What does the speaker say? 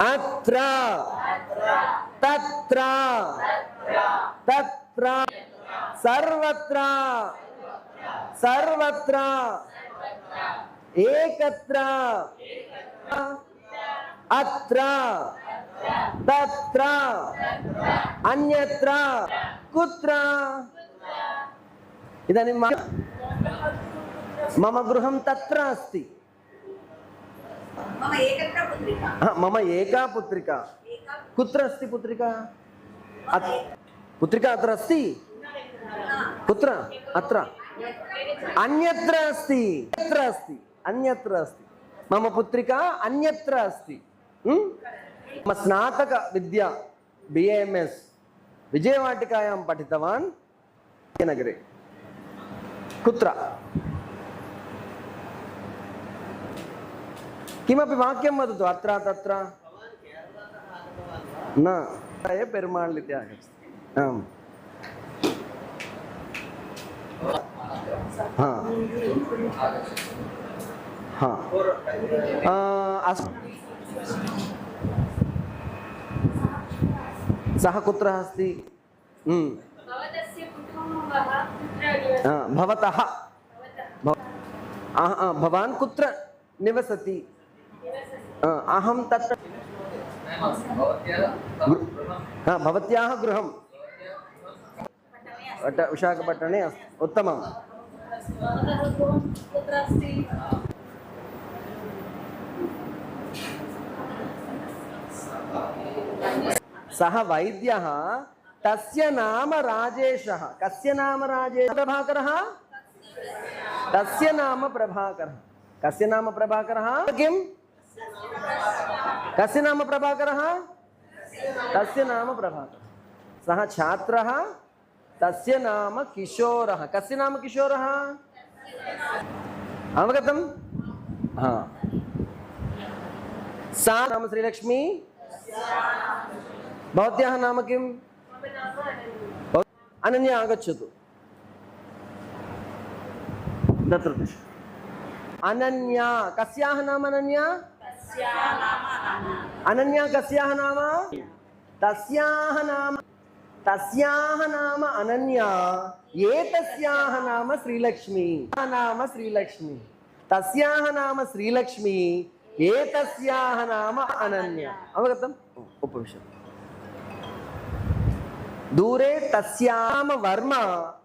अत्र तत्र तत्र सर्वत्र सर्वत्र एकत्र अत्र तत्र अन्यत्र कुत्र इदानीं मा- मम गृहं तत्र अस्ति मम एकत्र पुत्रिका हा, मम एका पुत्रिका एका कुत्र अस्ति पुत्रिका अत्- पुत्रिका अत्र अस्ति कुत्र अत्र अन्यत्र अस्ति अन्यत्र अस्ति अन्यत्र अस्ति मम पुत्रिका अन्यत्र अस्ति हम्म? किमपि वाक्यं वदतु अत्र तत्र। न पेरुमाळ् इति आगच्छति। आम्। हा। हा। अस् सः कुत्र अस्ति? हम्म, कुत्र? आ, भवतः भवान् कुत्र निवसति? अहं तत्र भवत्याः गृहं। विशाखपट्टणे उत्तमम्। सः वैद्यः, तस्य नाम राजेशः। नाम प्रभाकरः? नाम प्रभाकरः। नाम प्रभाकरः? किं कस्य नाम प्रभाकरः? तस्य नाम प्रभाकरः? सः छात्रः, तस्य नाम किशोरः। कस्य नाम किशोरः? अवगतं? हा। सा नाम श्रीलक्ष्मी? भवत्याः नाम किं मम नाम अनन्या आगच्छतु। तत्र अनन्या। कस्याः नाम अनन्या? अनन्या कस्याः नाम? तस्याः नाम तस्याः नाम अनन्या, एतस्याः नाम श्रीलक्ष्मी। नाम श्रीलक्ष्मी। तस्याः नाम श्रीलक्ष्मी, एतस्याः नाम अनन्या। अवगतम्? उपविशतु। दूरे तस्याम वर्मा।